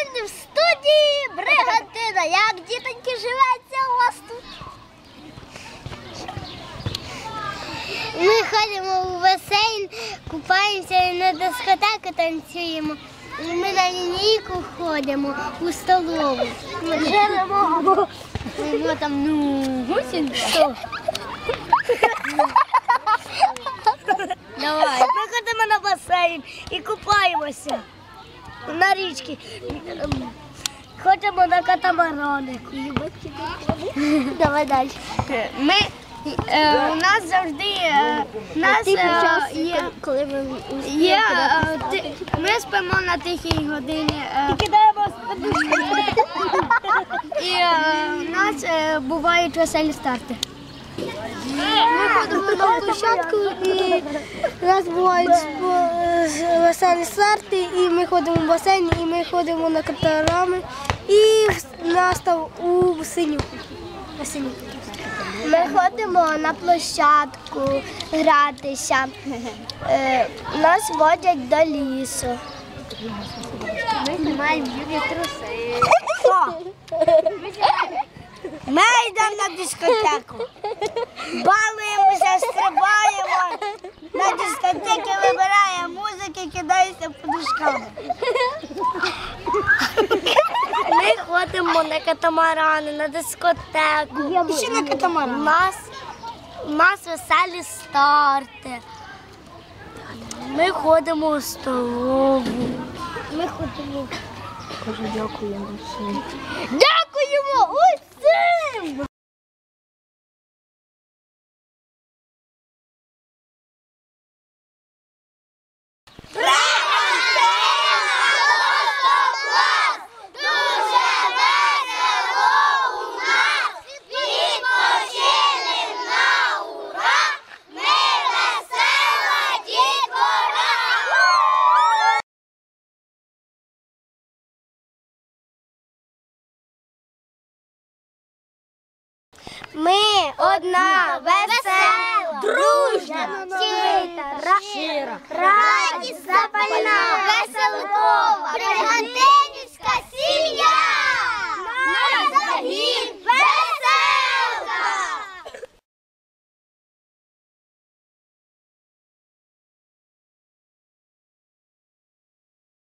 сьогодні в студії Бригантина. Як дітоньки живеться у вас тут? Ми ходимо у басейн, купаємося і на дискотеку танцюємо. І Ми на лінійку ходимо у столову. Ми живемо. Ми там ну, гусінь. Давай, приходимо на басейн і купаємося на річці. Ходимо на катамарони. Давай далі. Ми, е, у нас завжди е, нас, е, є, коли ми є е, ти- ми спимо на тихій годині. е, кидаємо з подушки. І е, у нас е, бувають веселі старти. Ми ходимо на площадку і у нас бувають спо- веселі старти, і ми ходимо в басейн, і ми ходимо на катарами і в- на у синю. Ми ходимо на площадку гратися. Е, Нас водять до лісу. Ми знімаємо білі труси. Ми йдемо на дискотеку. Балуємося, стрибаємо. На дискотеки музики, подушками. Ми ходимо на катамарани, на дискотеку. Ще на катамаран. У нас, у нас веселі старти. Ми ходимо у столову. Ми ходимо. Кажу, дякуємо всім. Дякуємо Ми одна весела, дружня, щира, щира радість запальна, веселкова, бригантина.